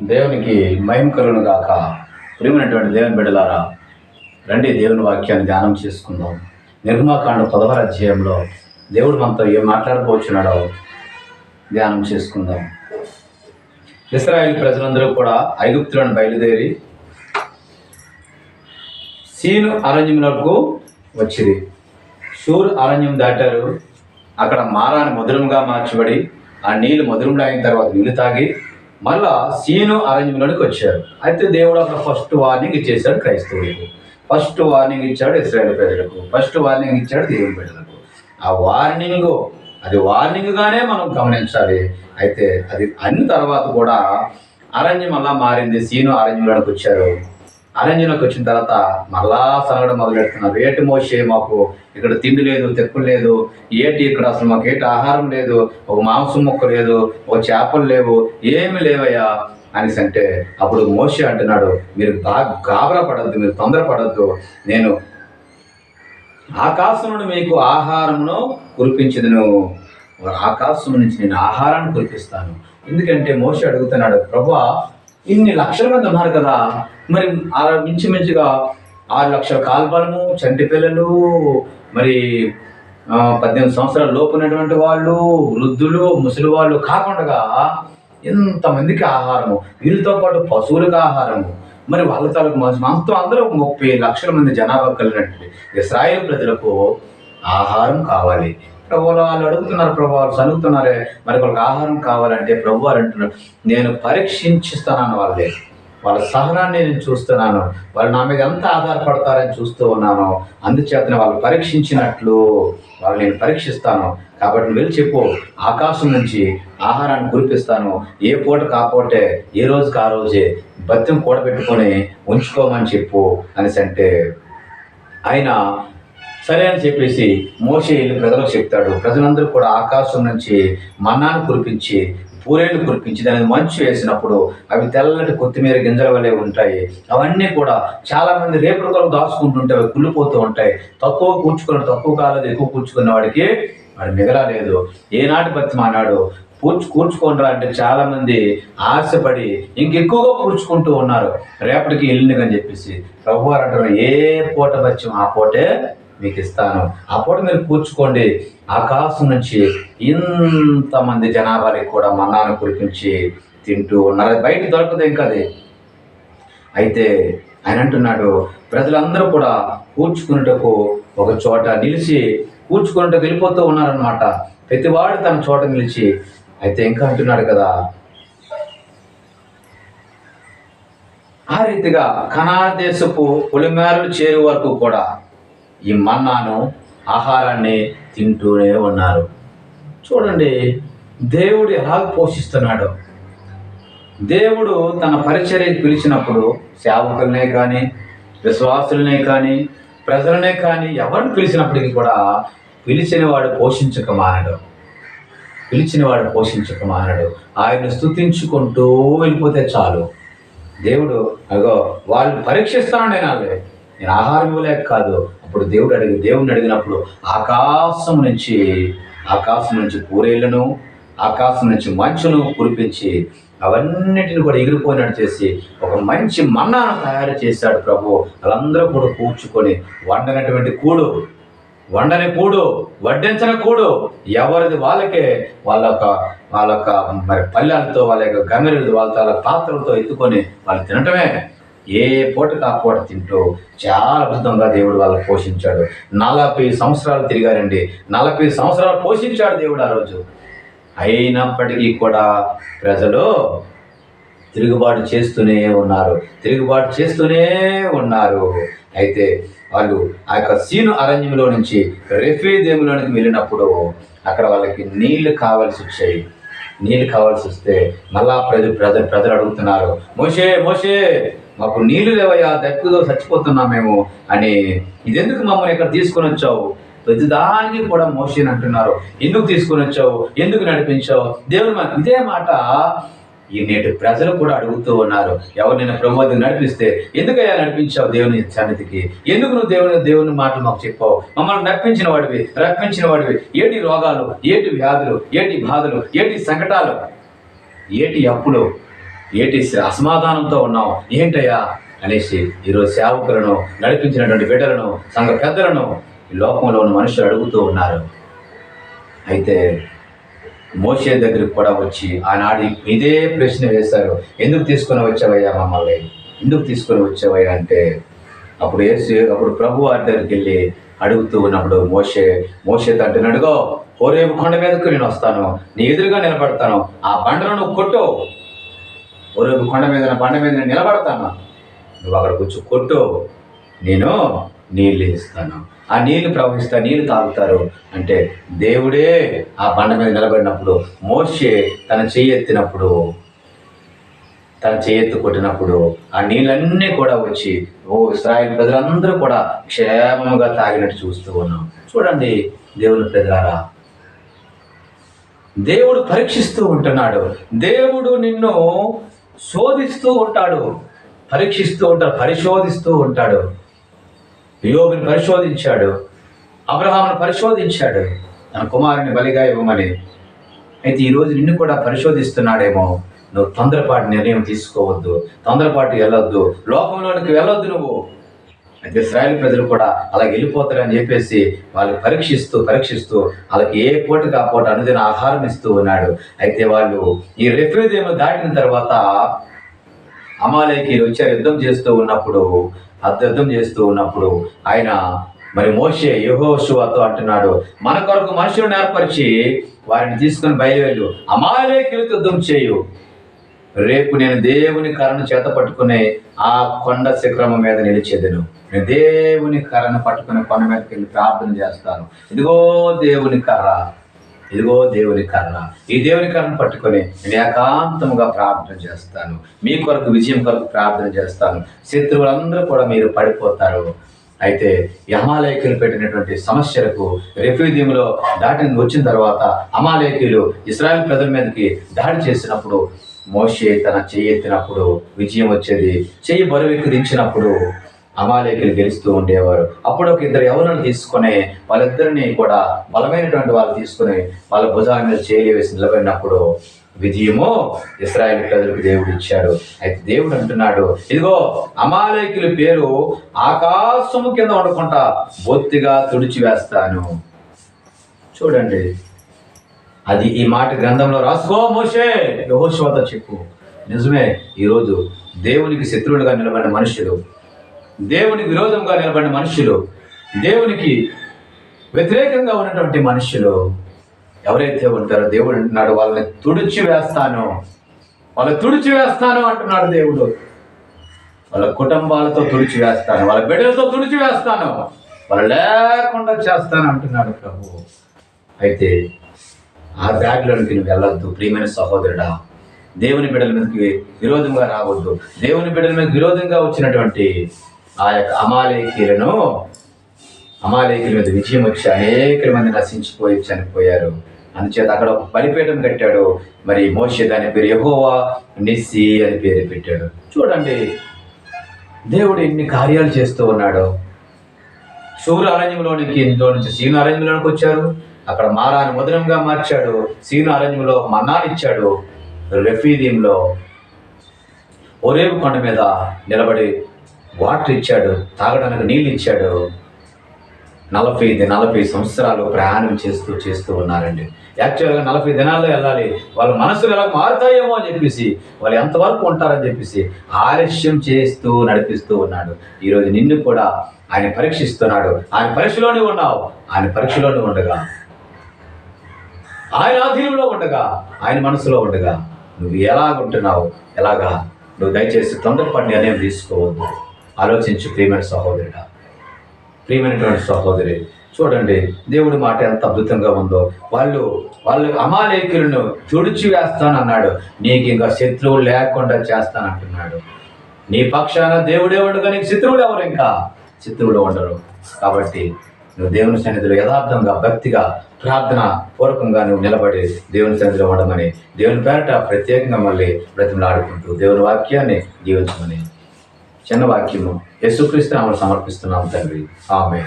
దేవునికి మహిమ కలుగును గాక. ప్రియమైనటువంటి దేవుని బిడ్డలారా రండి దేవుని వాక్యాన్ని ధ్యానం చేసుకుందాం. నిర్మాకాండ పదహారు అధ్యాయంలో దేవుడు మనతో ఏం మాట్లాడబోచున్నాడో ధ్యానం చేసుకుందాం. ఇస్రాయేల్ ప్రజలందరూ కూడా ఐగుప్తులను బయలుదేరి సీను అరణ్యములకు వచ్చింది షూర్ అరణ్యం దాటారు. అక్కడ మారాన్ని మధురముగా మార్చబడి ఆ నీళ్ళు మధురములు అయిన తర్వాత నీళ్ళు తాగి మళ్ళా సీను అరేంజ్మెంట్లోకి వచ్చారు అయితే దేవుడు అక్కడ ఫస్ట్ వార్నింగ్ ఇచ్చేసాడు క్రైస్తవులకు. ఫస్ట్ వార్నింగ్ ఇచ్చాడు ఇస్రాయేల్ ప్రజలకు. ఫస్ట్ వార్నింగ్ ఇచ్చాడు దేవుడి ప్రజలకు ఆ వార్నింగ్ అది వార్నింగ్గానే మనం గమనించాలి. అయితే అది అన్ని తర్వాత కూడా అరణ్యం అలా మారింది. సీను అరణ్యంలోనికి వచ్చారు అరణ్యంలోకి వచ్చిన తర్వాత మళ్ళా సరగడం మొదలెడుతున్నారు. ఏటి మోసే మాకు ఇక్కడ తిండి లేదు తెక్కులు లేదు? ఏటి ఇక్కడ అసలు మాకు ఏటి ఆహారం లేదు? ఒక మాంసం ముక్క లేదు ఒక చేపలు లేవు ఏమి లేవయ్యా? అనేసి అంటే అప్పుడు మోసే అంటున్నాడు మీరు బాగా గాబరా పడద్దు మీరు తొందరపడద్దు. నేను ఆకాశం నుండి మీకు ఆహారమును కురిపించదును. ఆకాశం నుంచి నేను ఆహారాన్ని కురిపిస్తాను. ఎందుకంటే మోస అడుగుతున్నాడు ప్రభా ఇన్ని లక్షల మంది ఉన్నారు కదా. మరి ఆ మించుమించుగా ఆరు లక్షల కాల్పలము చంటి పిల్లలు మరి పద్దెనిమిది సంవత్సరాల లోపు ఉన్నటువంటి వాళ్ళు వృద్ధులు ముసలి వాళ్ళు కాకుండా ఇంతమందికి ఆహారము. వీళ్ళతో పాటు పశువులకు ఆహారము. మరి వాళ్ళ తాలూకు మొత్తం అందరూ ముప్పై లక్షల మంది జనాభా కలిగినట్టు ఇస్రాయేల్ ప్రజలకు ఆహారం కావాలి. ప్రభువులు వాళ్ళు అడుగుతున్నారు ప్రభు వాళ్ళు చదువుతున్నారే మరి వాళ్ళకి ఆహారం కావాలంటే ప్రభు వారు అంటున్నారు నేను పరీక్షించిస్తున్నాను వాళ్ళే వాళ్ళ సహనాన్ని నేను చూస్తున్నాను వాళ్ళు నా మీద ఎంత ఆధారపడతారని చూస్తూ ఉన్నాను అందుచేతనే వాళ్ళు పరీక్షించినట్లు వాళ్ళు నేను పరీక్షిస్తాను. కాబట్టి నువ్వు వెళ్ళి చెప్పు ఆకాశం నుంచి ఆహారాన్ని కురిపిస్తాను ఏ పూట కాపోటే ఏ రోజుకి ఆ రోజే బత్యం కూడబెట్టుకొని ఉంచుకోమని చెప్పు అనేసి అంటే ఆయన సరే అని చెప్పేసి మోసే వెళ్ళి ప్రజలకు చెప్తాడు. ప్రజలందరూ కూడా ఆకాశం నుంచి మన్నాను కురిపించి పూరేళ్ళు కురిపించి దాని మంచు వేసినప్పుడు అవి తెల్లటి కొత్తిమీర గింజల వలె ఉంటాయి. అవన్నీ కూడా చాలామంది రేపటి కొరకు దాచుకుంటుంటే అవి కుళ్ళిపోతూ ఉంటాయి. తక్కువ కూర్చుకున్న తక్కువ కాలేదు ఎక్కువ కూర్చుకున్న వాడికి వాడు మిగలలేదు. ఏనాటి బతి మానాడు కూర్చు కూర్చుకోనరా అంటే చాలామంది ఆశపడి ఇంకెక్కువగా కూర్చుకుంటూ ఉన్నారు. రేపటికి వెళ్ళినగా అని చెప్పేసి ప్రభువారు అంటారు ఏ పూట వచ్చి ఆ పూటే మీకు ఇస్తాను అప్పుడు మీరు కూర్చుకోండి. ఆకాశం నుంచి ఇంతమంది జనాభాకి కూడా మన్నాను కురిపించి తింటూ ఉన్నారు. బయట దొరకదు ఇంకా అది. అయితే ఆయన అంటున్నాడు ప్రజలందరూ కూడా కూర్చుకున్నటకు ఒక చోట నిలిచి కూర్చుకున్నట్టు వెళ్ళిపోతూ ఉన్నారనమాట ప్రతివాడు తన చోట నిలిచి. అయితే ఇంకా అంటున్నాడు కదా ఆ రీతిగా కనా దేశపు పొలిమేరలు చేరు వరకు కూడా ఈ మన్నాను ఆహారాన్ని తింటూనే ఉన్నారు. చూడండి దేవుడు ఎలా పోషిస్తున్నాడు? దేవుడు తన పరిచర్యకు పిలిచినప్పుడు సేవకులనే కానీ విశ్వాసులనే కానీ ప్రజలనే కానీ ఎవరిని పిలిచినప్పటికీ కూడా పిలిచిన వాడు పోషించక మానడు పిలిచిన వాడు పోషించక మానడు ఆయన స్తుతించుకుంటూ వెళ్ళిపోతే చాలు. దేవుడు అగో వాళ్ళు పరీక్షిస్తాను నేను వాళ్ళే నేను ఆహారం ఇవ్వలేక కాదు. అప్పుడు దేవుడు అడిగి దేవుడిని అడిగినప్పుడు ఆకాశం నుంచి ఆకాశం నుంచి పూరేళ్ళను ఆకాశం నుంచి మంచును కురిపించి అవన్నిటిని కూడా ఎగిరిపోయినట్టు చేసి ఒక మంచి మన్నాను తయారు చేశాడు ప్రభు. వాళ్ళందరూ కూడా కూర్చుకొని వండనటువంటి కూడు వండని కూడు వడ్డించిన కూడు ఎవరిది వాళ్ళకే వాళ్ళ యొక్క వాళ్ళ యొక్క మరి పల్లెలతో వాళ్ళ యొక్క గంగలతో వాళ్ళతో వాళ్ళ పాత్రలతో ఎత్తుకొని వాళ్ళు తినటమే. ఏ పూటకు ఆ పూట తింటూ చాలా అద్భుతంగా దేవుడు వాళ్ళని పోషించాడు. నలభై సంవత్సరాలు తిరిగారండి. నలభై సంవత్సరాలు పోషించాడు దేవుడు ఆ రోజు. అయినప్పటికీ కూడా ప్రజలు తిరుగుబాటు చేస్తూనే ఉన్నారు. తిరుగుబాటు చేస్తూనే ఉన్నారు. అయితే వాళ్ళు ఆ యొక్క సీను అరణ్యంలో నుంచి రెఫీదేములోనికి వెళ్ళినప్పుడు అక్కడ వాళ్ళకి నీళ్ళు కావాల్సి వచ్చాయి. నీళ్ళు కావాల్సి వస్తే మళ్ళా ప్రజలు ప్రజలు ప్రజలు అడుగుతున్నారు మోషే మోషే మాకు నీళ్ళు లేవయ్యా దక్కుదో చచ్చిపోతున్నాం మేము అని ఇదెందుకు మమ్మల్ని ఇక్కడ తీసుకొని వచ్చావు? ప్రతిదానికి కూడా మోషన్ అంటున్నారు. ఎందుకు తీసుకొని వచ్చావు? ఎందుకు నడిపించావు? దేవుడు మాకు ఇదే మాట ఈ నేటి ప్రజలు కూడా అడుగుతూ ఉన్నారు. ఎవరు నేను ప్రమోదం నడిపిస్తే ఎందుకయ్యా నడిపించావు దేవుని సన్నిధికి? ఎందుకు నువ్వు దేవుని దేవుని మాటలు మాకు చెప్పావు? మమ్మల్ని నడిపించిన వాడివి రప్పించిన వాడివి. ఏటి రోగాలు ఏటి వ్యాధులు ఏటి బాధలు ఏటి సంకటాలు ఏటి అప్పులు? ఏంటి అసమాధానంతో ఉన్నావు? ఏంటయ్యా? అనేసి ఈరోజు సేవకులను నడిపించినటువంటి బిడ్డలను సంఘ పెద్దలను ఈ లోకంలో ఉన్న మనుషులు అడుగుతూ ఉన్నారు. అయితే మోషే దగ్గరికి కూడా వచ్చి ఆనాడు ఇదే ప్రశ్న వేశారు. ఎందుకు తీసుకొని వచ్చావయ్యా మమ్మల్ని? ఎందుకు తీసుకొని వచ్చావయ్యా? అంటే అప్పుడు వేసి అప్పుడు ప్రభు వారి దగ్గరికి వెళ్ళి అడుగుతూ ఉన్నప్పుడు మోషే మోషే అంటున్నాడుగో హోరేపు కొండ మీదకు నేను వస్తాను. నీ ఎదురుగా నిలబడతాను. ఆ బండను కొట్టు. హోరేపు కొండ మీద బండ మీద నేను నిలబడతాను నువ్వు అక్కడ కూర్చో కొట్టు. నేను నీళ్ళు ఇస్తాను ఆ నీళ్ళు ప్రవహిస్తా నీళ్ళు తాగుతారు అంటే దేవుడే ఆ బండ మీద నిలబడినప్పుడు మోసే తన చెయ్యెత్తినప్పుడు తన చేయెత్తు కొట్టినప్పుడు ఆ నీళ్ళన్నీ కూడా వచ్చి ఓ ఇస్రాయిల్ ప్రజలందరూ కూడా క్షేమంగా తాగినట్టు చూస్తూ ఉన్నాం. చూడండి దేవుని ప్రజలారా దేవుడు పరీక్షిస్తూ ఉంటున్నాడు. దేవుడు నిన్ను శోధిస్తూ ఉంటాడు. పరీక్షిస్తూ ఉంటాడు పరిశోధిస్తూ ఉంటాడు. యోగిని పరిశోధించాడు. అబ్రహామును పరిశోధించాడు. తన కుమారుని బలిగా ఇవ్వమని. అయితే ఈరోజు నిన్ను కూడా పరిశోధిస్తున్నాడేమో. నువ్వు తొందరపాటు నిర్ణయం తీసుకోవద్దు తొందరపాటు వెళ్ళొద్దు. లోకంలోనికి వెళ్ళొద్దు నువ్వు. అయితే ఇస్రాయల్ ప్రజలు కూడా అలా వెళ్ళిపోతారని చెప్పేసి వాళ్ళు పరీక్షిస్తూ పరీక్షిస్తూ వాళ్ళకి ఏ పూటకి ఆ పూట అనుదిన ఆహారం ఇస్తూ ఉన్నాడు. అయితే వాళ్ళు ఈ రెఫ్యూదేమో దాటిన తర్వాత అమాలేకి వచ్చారు యుద్ధం చేస్తూ ఉన్నప్పుడు ఆ యుద్ధం చేస్తూ ఉన్నప్పుడు ఆయన మరి మోషే యహోషువతో అంటున్నాడు మన కొరకు మనుషులను ఏర్పరిచి వారిని తీసుకొని బయలువెళ్ళు అమాలేకి యుద్ధం చేయు. రేపు నేను దేవుని కర్రను చేత పట్టుకునే ఆ కొండ శిఖరము మీద నిలిచేదను. నేను దేవుని కర్రను పట్టుకునే కొండ మీదకి వెళ్ళి ప్రార్థన చేస్తాను. ఇదిగో దేవుని కర్ర. ఇదిగో దేవుని కర్ర. ఈ దేవుని కర్రను పట్టుకొని నేను ఏకాంతముగా ప్రార్థన చేస్తాను. మీ కొరకు విజయం కొరకు ప్రార్థన చేస్తాను. శత్రువులందరూ కూడా మీరు పడిపోతారు. అయితే అమాలేకులు పెట్టినటువంటి సమస్యలకు రెఫ్యూజీలో దాటి వచ్చిన తర్వాత అమాలేకులు ఇస్రాయల్ ప్రజల మీదకి దాడి చేసినప్పుడు మోషే తన చెయ్యి ఎత్తినప్పుడు విజయం వచ్చేది చెయ్యి బరువెక్కి దించినప్పుడు అమాలేకులు గెలుస్తూ ఉండేవారు. అప్పుడు ఒక ఇద్దరు ఎవరిని తీసుకొని వాళ్ళిద్దరిని కూడా బలమైనటువంటి వాళ్ళు తీసుకొని వాళ్ళ భుజాల మీద చేయి వేసి నిలబడినప్పుడు విజయము ఇస్రాయల్ ప్రజలకు దేవుడు ఇచ్చాడు. అయితే దేవుడు అంటున్నాడు ఇదిగో అమాలేకుల పేరు ఆకాశము కింద ఉండకుండా బొత్తిగా తుడిచి వేస్తాను చూడండి అది ఈ మాట గ్రంథంలో రాసుకో మోషే! యహోశివతో చెప్పు. నిజమే ఈరోజు దేవునికి శత్రువులుగా నిలబడిన మనుషులు దేవునికి విరోధంగా నిలబడిన మనుషులు దేవునికి వ్యతిరేకంగా ఉన్నటువంటి మనుషులు ఎవరైతే ఉంటారో దేవుడు అంటున్నాడు వాళ్ళని తుడిచి వేస్తాను వాళ్ళని తుడిచి వేస్తాను అంటున్నాడు దేవుడు. వాళ్ళ కుటుంబాలతో తుడిచి వేస్తాను వాళ్ళ బిడ్డలతో తుడిచి వేస్తాను వాళ్ళు లేకుండా చేస్తాను అంటున్నాడు ప్రభు. అయితే ఆ దారిలోనికి నువ్వు వెళ్ళొద్దు. ప్రియమైన సహోదరుడా దేవుని బిడ్డల మీదకి విరోధంగా రావద్దు. దేవుని బిడ్డల మీద విరోధంగా వచ్చినటువంటి ఆ యొక్క అమాలేకీలను అమాలేకుల మీద విజయం వచ్చి అనేక మంది నశించిపోయి చనిపోయారు. అందుచేత అక్కడ ఒక బలిపీఠం కట్టాడు. మరి మోషే దాని పేరు యహోవా నిస్సి అని పేరు పెట్టాడు. చూడండి దేవుడు ఎన్ని కార్యాలు చేస్తూ ఉన్నాడు. సూర్య అరణ్యంలోనికి ఇందులో నుంచి సీను అరణ్యంలోనికి వచ్చారు అక్కడ మారాన్ని మధురంగా మార్చాడు. సీను అరణ్యంలో మన్నాని ఇచ్చాడు. రెఫీదీంలో ఒరేపు కొండ మీద నిలబడి వాటర్ ఇచ్చాడు. తాగడానికి నీళ్ళు ఇచ్చాడు. నలభై నలభై సంవత్సరాలు ప్రయాణం చేస్తూ చేస్తూ ఉన్నారండి. యాక్చువల్గా నలభై దినాల్లో వెళ్ళాలి. వాళ్ళ మనసులు ఎలా మారుతాయేమో అని చెప్పేసి వాళ్ళు ఎంతవరకు ఉంటారని చెప్పేసి ఆలస్యం చేస్తూ నడిపిస్తూ ఉన్నాడు. ఈరోజు నిన్ను కూడా ఆయన పరీక్షిస్తున్నాడు. ఆయన పరీక్షలోనే ఉన్నావు. ఆయన పరీక్షలోనే ఉండగా. ఆయన ఆధీనంలో ఉండగా. ఆయన మనసులో ఉండగా. నువ్వు ఎలాగుంటున్నావు ఎలాగా? నువ్వు దయచేసి తొందరపడి నిర్ణయం తీసుకోవద్దు. ఆలోచించు ప్రియమైన సహోదరుడా. ప్రియమైనటువంటి సహోదరి చూడండి దేవుడి మాట ఎంత అద్భుతంగా ఉందో. వాళ్ళు వాళ్ళు అమాలేకులను తుడిచి వేస్తానన్నాడు నీకు ఇంకా శత్రువులు లేకుండా చేస్తానంటున్నాడు. నీ పక్షాన దేవుడే ఉండగా నీకు శత్రువులు ఎవరు ఇంకా? శత్రువులు ఉండరు. కాబట్టి నువ్వు దేవుని సన్నిధిలో యథార్థంగా భక్తిగా ప్రార్థన పూర్వకంగా నువ్వు నిలబడి దేవుని సన్నిధిలో ఉండమని దేవుని పేరట ప్రత్యేకంగా మళ్ళీ బ్రతిమలాడుకుంటూ దేవుని వాక్యాన్ని జీవించమని. చిన్న వాక్యము. యేసుక్రీస్తు నామములో సమర్పిస్తున్నాం తండ్రి. ఆమె